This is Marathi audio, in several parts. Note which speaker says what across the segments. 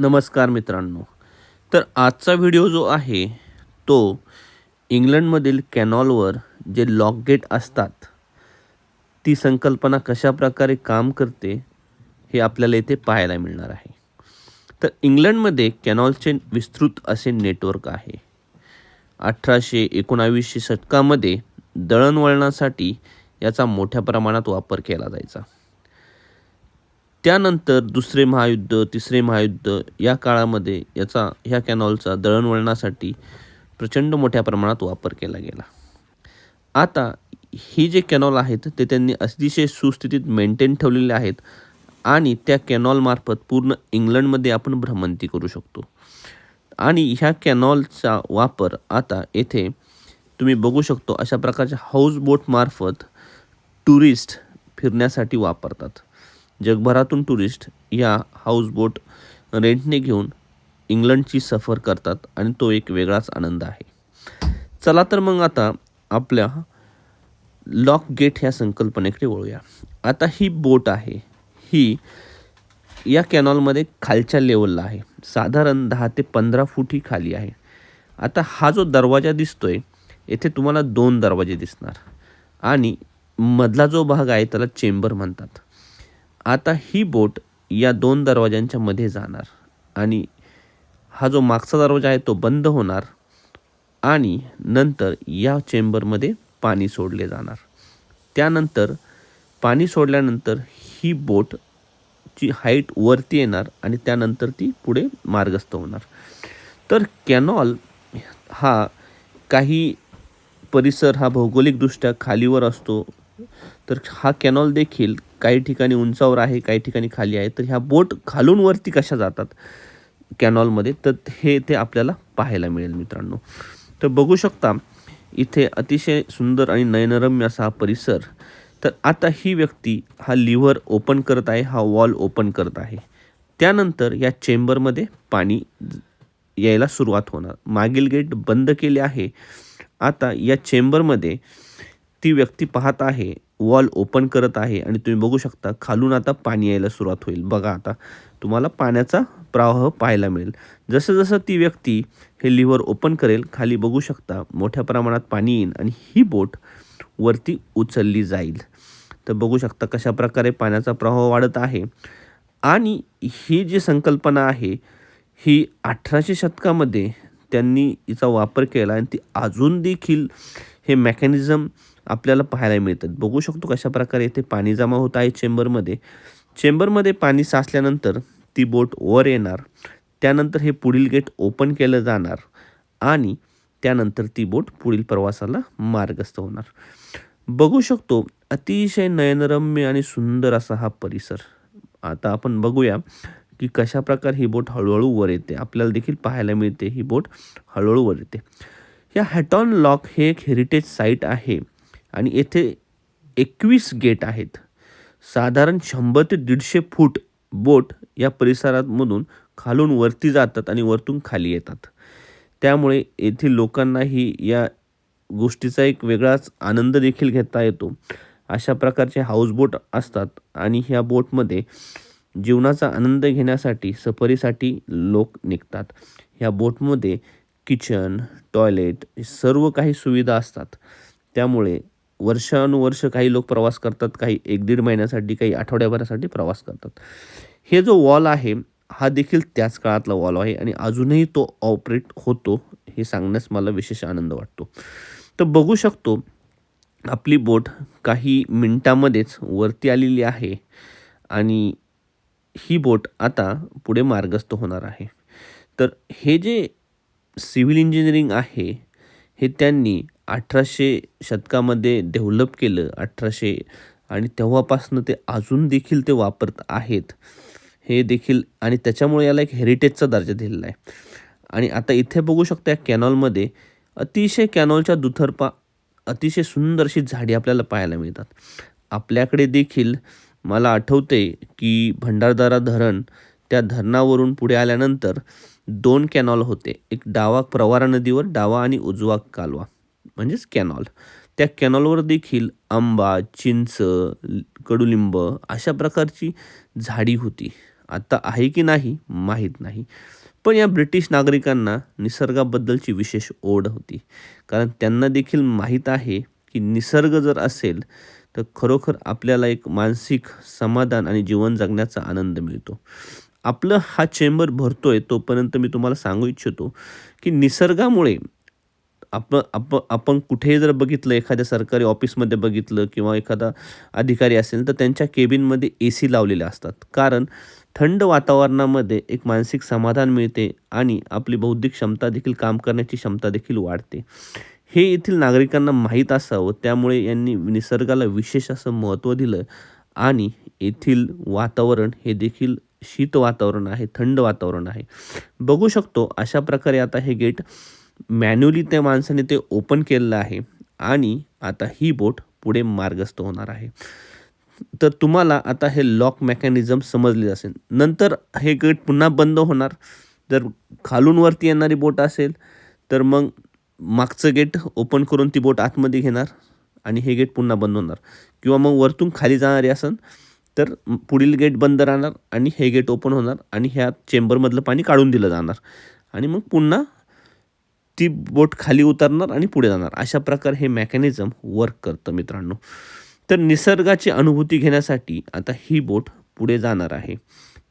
Speaker 1: नमस्कार मित्रांनो. तर आजचा व्हिडिओ जो आहे तो इंग्लंडमधील कॅनॉलवर जे लॉक गेट असतात ती संकल्पना कशा प्रकारे काम करते हे आपल्याला येथे पाहायला मिळणार आहे. तर इंग्लंडमध्ये कॅनॉलचे विस्तृत असे नेटवर्क आहे. अठराशे एकोणावीसशे शतकामध्ये दळणवळणासाठी याचा मोठ्या प्रमाणात वापर केला जायचा. त्यानंतर दुसरे महायुद्ध तिसरे महायुद्ध या काळामध्ये याचा ह्या कॅनॉलचा दळणवळणासाठी प्रचंड मोठ्या प्रमाणात वापर केला गेला. आता ही जे कॅनॉल आहेत ते त्यांनी अतिशय सुस्थितीत मेंटेन ठेवलेले आहेत आणि त्या कॅनॉलमार्फत पूर्ण इंग्लंडमध्ये आपण भ्रमंती करू शकतो. आणि ह्या कॅनॉलचा वापर आता येथे तुम्ही बघू शकतो अशा प्रकारच्या हाऊसबोटमार्फत टुरिस्ट फिरण्यासाठी वापरतात. जगभरातून टुरिस्ट या हाऊसबोट रेंटने घेऊन इंग्लंडची सफर करतात आणि तो एक वेगळाच आनंद आहे. चला तर मग आता आपल्या लॉक गेट ह्या संकल्पनेकडे वळूया. आता ही बोट आहे ही या कॅनॉलमध्ये खालच्या लेवलला आहे. साधारण दहा ते पंधरा फूट ही खाली आहे. आता हा जो दरवाजा दिसतोय येथे तुम्हाला दोन दरवाजे दिसणार. आणि मधला जो भाग आहे त्याला चेंबर म्हणतात. आता ही बोट या दोन दरवाज्यांच्या मध्ये जाणार. आणि हा जो मागचा दरवाजा आहे तो बंद होणार आणि नंतर या चेंबरमध्ये पाणी सोडले जाणार. त्यानंतर पाणी सोडल्यानंतर ही बोट ची हाईट वरती येणार आणि त्यानंतर ती पुढे मार्गस्थ होणार. तर कॅनॉल हा काही परिसर हा भौगोलिकदृष्ट्या खालीवर असतो. तर हा कॅनॉल देखील काही ठिकाणी उंचावर आहे काही ठिकाणी खाली आहे तर ह्या बोट खालून वरती कशा जातात कॅनॉलमध्ये तर हे ते आपल्याला पाहायला मिळेल मित्रांनो. तर बघू शकता इथे अतिशय सुंदर आणि नयनरम्य असा हा परिसर. तर आता ही व्यक्ती हा लिव्हर ओपन करत आहे हा वॉल ओपन करत आहे. त्यानंतर या चेंबरमध्ये पाणी यायला सुरुवात होणार. मागील गेट बंद केले आहे. आता या चेंबरमध्ये ती व्यक्ती पाहत आहे वॉल ओपन करत आहे आणि तुम्ही बघू शकता खालून आता पाणी यायला सुरुवात होईल. बघा आता तुम्हाला पाण्याचा प्रवाह पाहायला मिळेल. जसं जसं ती व्यक्ती हे लिव्हर ओपन करेल खाली बघू शकता मोठ्या प्रमाणात पाणी येईल आणि ही बोट वरती उचलली जाईल. तर बघू शकता कशा प्रकारे पाण्याचा प्रवाह वाढत आहे. आणि ही जी संकल्पना आहे ही अठराशे शतकामध्ये त्यांनी हिचा वापर केला आणि ती अजून देखील हे मेकॅनिझम आपल्याला पाहायला मिळतात. बघू शकतो कशा प्रकारे इथे पाणी जमा होत आहे चेंबरमध्ये. चेंबरमध्ये पाणी साचल्यानंतर ती बोट वर येणार. त्यानंतर हे पुढील गेट ओपन केलं जाणार आणि त्यानंतर ती बोट पुढील प्रवासाला मार्गस्थ होणार. बघू शकतो अतिशय नयनरम्य आणि सुंदर असा हा परिसर. आता आपण बघूया की कशा प्रकारे ही बोट हळूहळू वर येते. आपल्याला देखील पाहायला मिळते ही बोट हळूहळू वर येते. या हॅटॉन लॉक हे एक हेरिटेज साईट आहे. आणि येथे एकवीस गेट आहेत. साधारण शंभर ते दीडशे फूट बोट या परिसरामधून खालून वरती जातात आणि वरतून खाली येतात. त्यामुळे येथील लोकांनाही या गोष्टीचा एक वेगळाच आनंद देखील घेता येतो. अशा प्रकारचे हाऊसबोट असतात आणि ह्या बोटमध्ये जीवनाचा आनंद घेण्यासाठी सफरीसाठी लोक निघतात. ह्या बोटमध्ये किचन टॉयलेट सर्व काही सुविधा असतात. त्यामुळे वर्षानुवर्ष काही लोक प्रवास करतात काही एक दीड महिन्यासाठी काही आठवड्याभरासाठी प्रवास करतात. हे जो वॉल आहे हा देखील त्याच काळातला वॉल आहे आणि अजूनही तो ऑपरेट होतो हे सांगण्यास मला विशेष आनंद वाटतो. तर बघू शकतो आपली बोट काही मिनटामध्येच वरती आलेली आहे आणि ही बोट आता पुढे मार्गस्थ होणार आहे. तर हे जे सिव्हिल इंजिनिअरिंग आहे हे त्यांनी अठराशे शतकामध्ये डेव्हलप केलं अठराशे आणि तेव्हापासनं ते अजून देखील ते वापरत आहेत. हे देखील आणि त्याच्यामुळे याला एक हेरिटेजचा दर्जा दिलेला आहे. आणि आता इथे बघू शकता या कॅनॉलमध्ये अतिशय कॅनॉलच्या दुथरपा अतिशय सुंदर अशी झाडी आपल्याला पाहायला मिळतात. आपल्याकडे देखील मला आठवते की भंडारदारा धरण त्या धरणावरून पुढे आल्यानंतर दोन कॅनॉल होते. एक डावा प्रवारा नदीवर डावा आणि उजवा कालवा. म्हणजेच कॅनॉल. त्या कॅनॉलवर देखील आंबा चिंच कडुलिंब अशा प्रकारची झाडी होती. आता आहे की नाही माहीत नाही. पण या ब्रिटिश नागरिकांना निसर्गाबद्दलची विशेष ओढ होती. कारण त्यांना देखील माहीत आहे की निसर्ग जर असेल तर खरोखर आपल्याला एक मानसिक समाधान आणि जीवन जगण्याचा आनंद मिळतो. आपलं हा चेंबर भरतोय तोपर्यंत मी तुम्हाला सांगू इच्छितो की निसर्गामुळे आपण आप आपण कुठेही जर बघितलं एखाद्या सरकारी ऑफिसमध्ये बघितलं किंवा एखादा अधिकारी असेल तर त्यांच्या केबिनमध्ये ए सी लावलेले असतात. कारण थंड वातावरणामध्ये एक मानसिक समाधान मिळते आणि आपली बौद्धिक क्षमता देखील काम करण्याची क्षमता देखील वाढते. हे येथील नागरिकांना माहीत असावं त्यामुळे यांनी निसर्गाला विशेष असं महत्त्व दिलं आणि येथील वातावरण हे देखील शीत वातावरण आहे थंड वातावरण आहे. बघू शकतो अशा प्रकारे आता हे गेट मॅन्युअली त्या माणसाने ते ओपन केलेलं आहे आणि आता ही बोट पुढे मार्गस्थ होणार आहे. तर तुम्हाला आता हे लॉक मेकॅनिझम समजले असेल. नंतर हे गेट पुन्हा बंद होणार. जर खालून वरती येणारी बोट असेल तर मग मागचं गेट ओपन करून ती बोट आतमध्ये घेणार आणि हे गेट पुन्हा बंद होणार. किंवा मग वरतून खाली जाणारी असेल तर पुढील गेट बंद राहणार आणि हे गेट ओपन होणार आणि ह्या चेंबरमधलं पाणी काढून दिलं जाणार. आणि मग पुन्हा ती बोट खाली उतरणार आणि पुढे जाणार. अशा प्रकारे हे मेकॅनिझम वर्क करतं मित्रांनो. तर निसर्गाची अनुभूती घेण्यासाठी आता ही बोट पुढे जाणार आहे.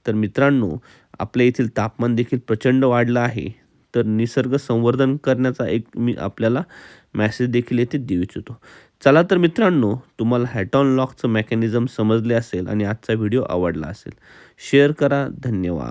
Speaker 1: तर मित्रांनो आपल्या येथील तापमान देखील प्रचंड वाढलं आहे. तर निसर्ग संवर्धन करण्याचा एक मी आपल्याला मॅसेज देखील येथे देऊ इच्छितो. चला तर मित्रांनो तुम्हाला हॅटॉन लॉकचं मेकॅनिझम समजले असेल आणि आजचा व्हिडिओ आवडला असेल. शेअर करा. धन्यवाद.